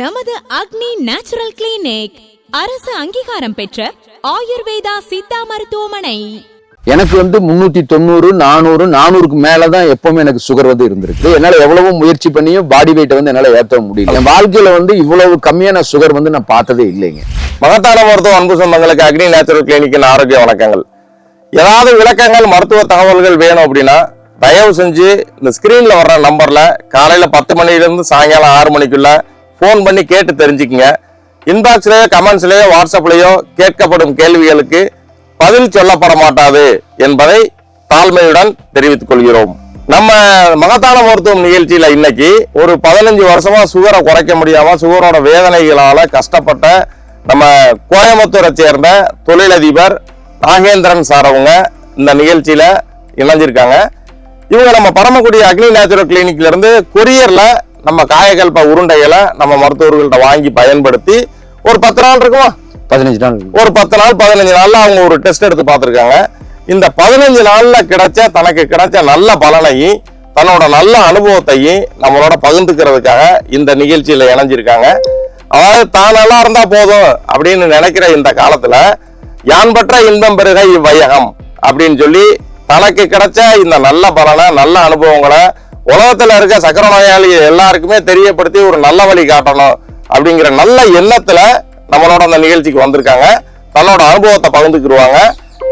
நமது அக்னி natural clinic அரசு அங்கீகாரம் பெற்ற ஆயுர்வேதா சித்தா மருத்துவமனை. எனக்கு வந்து முன்னூத்தி தொண்ணூறு நானூறு நானூறுக்கு மேலதான் எப்பவுமே எனக்கு சுகர் வந்து இருந்திருக்கு. என்னால எவ்வளவு முயற்சி பண்ணியும் பாடி வெயிட்டை வந்து என்னால ஏத்த முடியல. என் வாழ்க்கையில வந்து இவ்வளவு கம்மியான சுகர் வந்து நான் பார்த்ததே இல்லைங்க. மகத்தான மருத்துவ அன்பு சொந்தங்களுக்கு அக்னி நேச்சுரல் கிளினிக்கின் ஆரோக்கிய வணக்கங்கள். ஏதாவது விளக்கங்கள் மருத்துவ தகவல்கள் வேணும் அப்படின்னா தயவு செஞ்சு இந்த ஸ்கிரீன்ல வர்ற நம்பர்ல காலையில பத்து மணில இருந்து சாயங்காலம் ஆறு மணிக்குள்ள ஃபோன் பண்ணி கேட்டு தெரிஞ்சுக்கங்க. இன்பாக்ஸ்லேயோ கமெண்ட்ஸ்லேயோ வாட்ஸ்அப்லேயோ கேட்கப்படும் கேள்விகளுக்கு பதில் சொல்லப்பட மாட்டாது என்பதை தாழ்மையுடன் தெரிவித்துக் கொள்கிறோம். நம்ம மகத்தான மருத்துவம் நிகழ்ச்சியில இன்னைக்கு ஒரு பதினஞ்சு வருஷமா சுகரை குறைக்க முடியாம சுகரோட வேதனைகளால கஷ்டப்பட்ட நம்ம கோயம்புத்தூரை சேர்ந்த தொழிலதிபர் நாகேந்திரன் சார் அவங்க இந்த நிகழ்ச்சியில இணைஞ்சிருக்காங்க. இவங்க நம்ம பரமக்குடி அக்னி நேச்சுரல் கிளினிக்ல இருந்து கொரியர்ல நம்ம காயகல்ப உருண்டைகளை நம்ம மருத்துவர்கள்ட்ட வாங்கி பயன்படுத்தி ஒரு பத்து நாள் இருக்குமா? பதினஞ்சு நாள் ஒரு பத்து நாள் பதினஞ்சு நாள்ல அவங்க ஒரு டெஸ்ட் எடுத்து பார்த்திருக்காங்க. இந்த பதினஞ்சு நாள்ல கிடைச்ச தனக்கு கிடைச்ச நல்ல பலனையும் தன்னோட நல்ல அனுபவத்தையும் நம்மளோட பகிர்ந்துக்கிறதுக்காக இந்த நிகழ்ச்சியில இணைஞ்சிருக்காங்க. அதாவது தான் நல்லா இருந்தா போதும் அப்படின்னு நினைக்கிற இந்த காலத்துல யான் பற்ற இன்பம் பெருக இவ்வையகம் அப்படின்னு சொல்லி தனக்கு கிடைச்ச இந்த நல்ல பலனை நல்ல அனுபவங்களை உலகத்துல இருக்க சக்கர நோயாளி எல்லாருக்குமே தெரியப்படுத்தி ஒரு நல்ல வழி காட்டணும் அப்படிங்கிற நல்ல எண்ணத்துல நம்மளோட அந்த நிகழ்ச்சிக்கு வந்திருக்காங்க. தன்னோட அனுபவத்தை பகிர்ந்துக்கிடுவாங்க.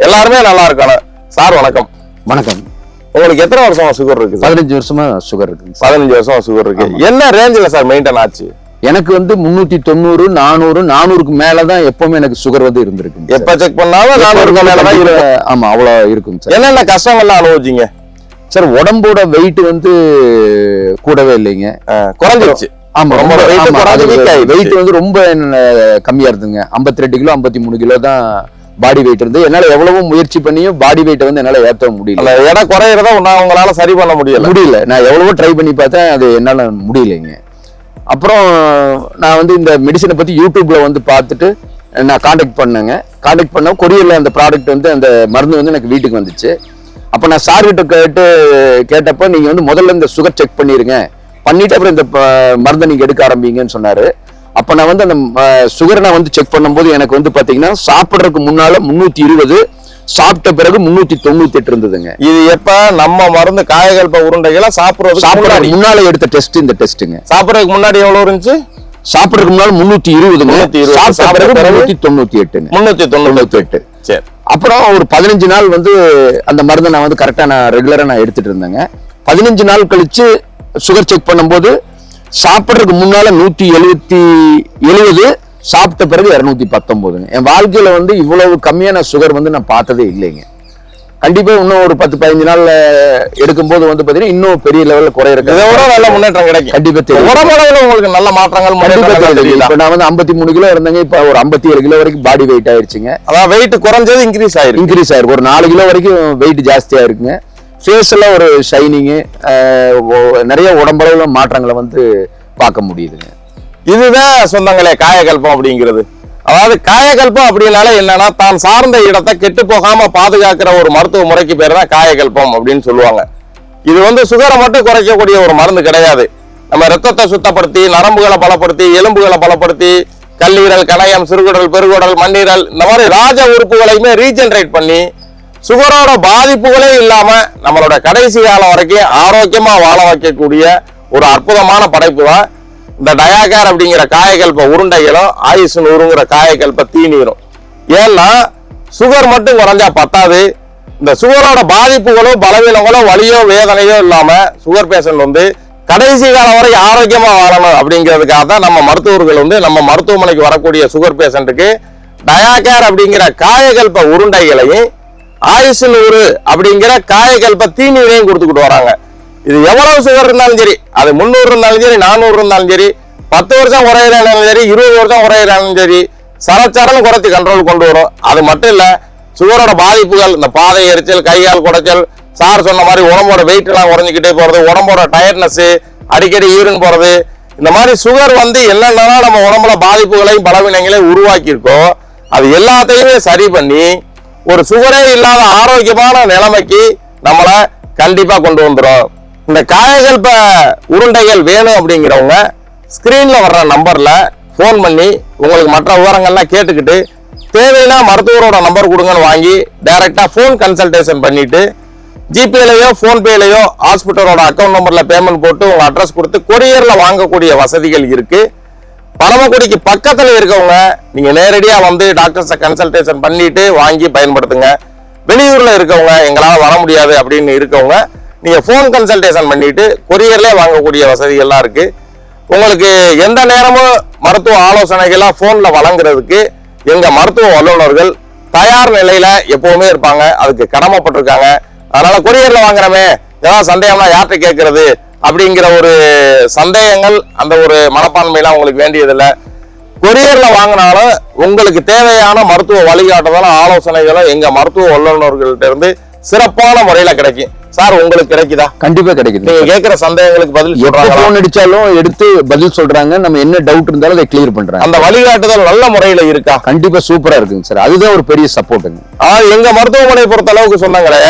எல்லாருமே நல்லா இருக்கணும் சார் வணக்கம். வணக்கம். உங்களுக்கு எத்தனை வருஷமா சுகர் இருக்கு பதினஞ்சு வருஷமா சுகர் இருக்குங்க சார். பதினஞ்சு வருஷமா சுகர் இருக்கு. என்ன ரேஞ்சில சார் மெயின்டைன் ஆச்சு? எனக்கு வந்து முன்னூத்தி தொண்ணூறு நானூறு நானூறுக்கு மேலதான் எப்பவுமே எனக்கு சுகர் வந்து இருந்திருக்கு எப்ப செக் பண்ணாலும் நானூறுக்கு மேலதான் ஆமா அவ்வளவு இருக்கும் சார். என்னென்ன கஷ்டங்கள்லாம் அனுபவிச்சீங்க? சார் உடம்போட வெயிட் வந்து கூடவே இல்லைங்க. குறைஞ்சிருச்சு. ஆமா ரொம்ப. வெயிட் வந்து ரொம்ப என்ன, கம்மியா இருந்துங்க. 52 ரெண்டு கிலோ 53 மூணு கிலோ தான் பாடி வெயிட் இருந்து என்னால எவ்வளவு முயற்சி பண்ணியும் பாடி வெயிட்டை வந்து என்னால ஏத்த முடியல. எடை குறையறத உங்களால சரி பண்ண முடியல. முடியல. நான் எவ்வளவோ ட்ரை பண்ணி பார்த்தேன் அது என்னால முடியலைங்க. அப்புறம் நான் வந்து இந்த மெடிசனை பத்தி யூடியூப்ல வந்து பார்த்துட்டு நான் காண்டாக்ட் பண்ணேங்க. காண்டாக்ட் பண்ண கொரியர்ல அந்த ப்ராடக்ட் வந்து அந்த மருந்து வந்து எனக்கு வீட்டுக்கு வந்துச்சு. அப்ப நான் சார் கிட்ட கேட்டு கேட்டப்ப நீங்க வந்து முதல்ல இந்த சுகர் செக் பண்ணிருங்க. பண்ணிட்டு அப்புறம் இந்த மருந்தை நீங்க எடுக்க ஆரம்பிங்கன்னு சொன்னாரு. அப்ப நான் வந்து அந்த சுகரை நான் வந்து செக் பண்ணும்போது எனக்கு வந்து பாத்தீங்கன்னா சாப்பிடுறதுக்கு முன்னால முன்னூத்தி இருபது சாப்பிட்ட பிறகு முன்னூத்தி தொண்ணூத்தி எட்டு இருந்ததுங்க. இது எப்ப? நம்ம மருந்து காயகல்ப உருண்டைகளை சாப்பிடுறது சாப்பிடுறதுக்கு முன்னால எடுத்த டெஸ்ட் இந்த டெஸ்ட்டுங்க சாப்பிடுறதுக்கு முன்னாடி எவ்வளவு இருந்துச்சு? சாப்பிடுறதுக்கு முன்னால முன்னூத்தி இருபதுங்க. 320. சாப்பிட்ட பிறகு முன்னூத்தி தொண்ணூத்தி எட்டுங்க. முன்னூத்தி தொண்ணூத்தி எட்டு. அப்புறம் ஒரு பதினஞ்சு நாள் வந்து அந்த மருந்தை நான் வந்து கரெக்டாக நான் ரெகுலராக நான் எடுத்துகிட்டு இருந்தேங்க. பதினஞ்சு நாள் கழித்து சுகர் செக் பண்ணும்போது சாப்பிட்றதுக்கு முன்னால் நூற்றி எழுபத்தி எழுபது சாப்பிட்ட பிறகு இரநூத்தி பத்தொம்போதுங்க என் வாழ்க்கையில் வந்து இவ்வளவு கம்மியான சுகர் வந்து நான் பார்த்ததே இல்லைங்க. கண்டிப்பா இன்னும் ஒரு பத்து பதினஞ்சு நாள்ல எடுக்கும்போது வந்து பாத்தீங்கன்னா இன்னும் பெரிய லெவல்ல குறையிறது இதை விட நல்ல முன்னேற்றம் கிடைக்கும். கண்டிப்பா தெரியும். உடம்புல உங்களுக்கு நல்ல மாற்றங்கள் கண்டிப்பா முன்னேற்றங்கள் தெரியுது. தெரியுதா? இப்ப நான் வந்து 53 மூணு கிலோ இருந்தேங்க இப்ப ஒரு 57 ஏழு கிலோ வரைக்கும் பாடி வெயிட் ஆயிருச்சுங்க. அதான் வெயிட் குறைஞ்சது இன்க்ரீஸ் ஆயிருக்கு. இன்க்ரீஸ் ஆயிருக்கு. ஒரு நாலு கிலோ வரைக்கும் வெயிட் ஜாஸ்தியா இருக்குங்க. ஃபேஸ் எல்லாம் ஒரு ஷைனிங்கு நிறைய உடம்பளவுல மாற்றங்களை வந்து பார்க்க முடியுதுங்க. இதுதான் சொந்தங்களே காயகல்பம் அப்படிங்கிறது. அதாவது காயகல்பம் அப்படின்னால என்னன்னா தான் சார்ந்த இடத்தை கெட்டு போகாம பாதுகாக்கிற ஒரு மருத்துவ முறைக்கு பேர் தான் காயகல்பம் அப்படின்னு சொல்லுவாங்க. இது வந்து சுகரை மட்டும் குறைக்கக்கூடிய ஒரு மருந்து கிடையாது. நம்ம ரத்தத்தை சுத்தப்படுத்தி நரம்புகளை பலப்படுத்தி எலும்புகளை பலப்படுத்தி கல்லீரல் கணையம் சிறுகுடல் பெருகுடல் மண்ணீரல் இந்த மாதிரி ராஜ உறுப்புகளையுமே ரீஜென்ரேட் பண்ணி சுகரோட பாதிப்புகளே இல்லாம நம்மளோட கடைசி காலம் வரைக்கும் ஆரோக்கியமா வாழ வைக்கக்கூடிய ஒரு அற்புதமான படைப்பு தான் இந்த டயாகார் அப்படிங்கிற காயக்கல்ப உருண்டைகளும் ஆயுசு நூறுங்கிற காயக்கல்ப தீநீரும். ஏன்னா சுகர் மட்டும் குறைஞ்சா பத்தாது. இந்த சுகரோட பாதிப்புகளும் பலவீனங்களும் வலியோ வேதனையோ இல்லாம சுகர் பேஷண்ட் வந்து கடைசி காலம் வரை ஆரோக்கியமா வாழணும் அப்படிங்கிறதுக்காக தான் நம்ம மருத்துவர்கள் வந்து நம்ம மருத்துவமனைக்கு வரக்கூடிய சுகர் பேஷண்ட்டுக்கு டயாகேர் அப்படிங்கிற காயகல்ப உருண்டைகளையும் ஆயுசு நூறு அப்படிங்கிற காயகல்ப தீநீரையும் கொடுத்துக்கிட்டு வராங்க. இது எவ்வளவு சுகர் இருந்தாலும் சரி அது முந்நூறு இருந்தாலும் சரி நானூறு இருந்தாலும் சரி பத்து வருஷம் குறையிறாலும் சரி இருபது வருஷம் குறையிறாலும் சரி சரச்சரன்னு குறைச்சி கண்ட்ரோல் கொண்டு வரும். அது மட்டும் இல்லை சுகரோட பாதிப்புகள் இந்த பாதை எரிச்சல் கைகால் குடைச்சல் சார் சொன்ன மாதிரி உடம்போட வெயிட் எல்லாம் குறைஞ்சிக்கிட்டே போகிறது உடம்போட டயர்ட்னஸ் அடிக்கடி ஈரன் போகிறது இந்த மாதிரி சுகர் வந்து என்னென்னலாம் நம்ம உடம்புல பாதிப்புகளையும் பலவீனங்களையும் உருவாக்கியிருக்கோ அது எல்லாத்தையுமே சரி பண்ணி ஒரு சுகரே இல்லாத ஆரோக்கியமான நிலைமைக்கு நம்மளை கண்டிப்பாக கொண்டு வந்துடும் இந்த காயகல்ப உருண்டைகள் வேணும் அப்படிங்கிறவங்க ஸ்க்ரீனில் வர்ற நம்பரில் ஃபோன் பண்ணி உங்களுக்கு மற்ற விவரங்கள்லாம் கேட்டுக்கிட்டு தேவைன்னா மருத்துவரோட நம்பர் கொடுங்கன்னு வாங்கி டைரெக்டாக ஃபோன் கன்சல்டேஷன் பண்ணிவிட்டு ஜிபேலையோ ஃபோன்பேலையோ ஹாஸ்பிட்டலோட அக்கௌண்ட் நம்பரில் பேமெண்ட் போட்டு உங்கள் அட்ரஸ் கொடுத்து கொரியரில் வாங்கக்கூடிய வசதிகள் இருக்குது பரமக்குடிக்கு பக்கத்தில் இருக்கவங்க நீங்கள் நேரடியாக வந்து டாக்டர்ஸை கன்சல்டேஷன் பண்ணிவிட்டு வாங்கி பயன்படுத்துங்க. வெளியூரில் இருக்கவங்க எங்களால் வர முடியாது அப்படின்னு இருக்கவங்க நீங்கள் ஃபோன் கன்சல்டேஷன் பண்ணிவிட்டு கொரியர்லேயே வாங்கக்கூடிய வசதிகள்லாம் இருக்குது உங்களுக்கு எந்த நேரமும் மருத்துவ ஆலோசனைகளை ஃபோனில் வழங்குறதுக்கு எங்கள் மருத்துவ வல்லுநர்கள் தயார் நிலையில் எப்போவுமே இருப்பாங்க. அதுக்கு கடமைப்பட்டிருக்காங்க. அதனால் கொரியரில் வாங்குறமே ஏதாவது சந்தேகம்னா யார்கிட்ட கேட்கறது அப்படிங்கிற ஒரு சந்தேகங்கள் அந்த ஒரு மனப்பான்மையெல்லாம் உங்களுக்கு வேண்டியதில்லை. கொரியரில் வாங்கினாலும் உங்களுக்கு தேவையான மருத்துவ வழிகாட்டுதலும் ஆலோசனைகளும் எங்கள் மருத்துவ வல்லுநர்கள்ட்ட இருந்து சிறப்பான முறையில் கிடைக்கும். சார் உங்களுக்கு கிடைக்குதா? கண்டிப்பா கிடைக்குது. நீங்க கேட்கிற சந்தேகங்களுக்கு பதில் எப்ப போன் அடிச்சாலும் எடுத்து பதில் சொல்றாங்க. நம்ம என்ன டவுட் இருந்தாலும் அதை கிளியர் பண்றாங்க. அந்த வழிகாட்டுதல் நல்ல முறையில இருக்கா? கண்டிப்பா சூப்பரா இருக்குங்க சார். அதுதான் ஒரு பெரிய சப்போர்ட்டுங்க அதாவது எங்க மருத்துவமனை பொறுத்த அளவுக்கு சொன்னாங்களே.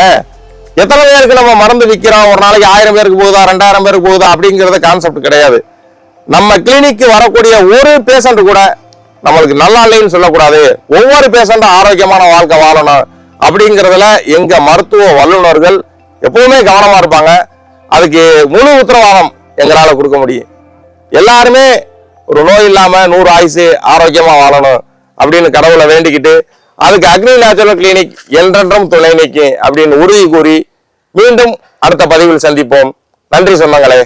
எத்தனை பேருக்கு நம்ம மருந்து விற்கிறோம் ஒரு நாளைக்கு ஆயிரம் பேருக்கு போகுதா? ரெண்டாயிரம் பேருக்கு போகுதா? அப்படிங்கறது கான்செப்ட் கிடையாது. நம்ம கிளினிக்கு வரக்கூடிய ஒரு பேஷண்ட் கூட நம்மளுக்கு நல்லா இல்லைன்னு சொல்லக்கூடாது. ஒவ்வொரு பேஷண்ட்டும் ஆரோக்கியமான வாழ்க்கை வாழணும் அப்படிங்கறதுல எங்க மருத்துவ வல்லுநர்கள் எப்பவுமே கவனமா இருப்பாங்க. அதுக்கு முழு உத்தரவாதம் எங்களால் கொடுக்க முடியும். எல்லாருமே ஒரு நோய் இல்லாம நூறு ஆயுசு ஆரோக்கியமா வாழணும் அப்படின்னு கடவுளை வேண்டிக்கிட்டு அதுக்கு அக்னி நேச்சுரல் கிளினிக் என்றென்றும் துணை நிற்கும் அப்படின்னு உறுதி கூறி மீண்டும் அடுத்த பதிவில் சந்திப்போம். நன்றி சொந்தங்களே.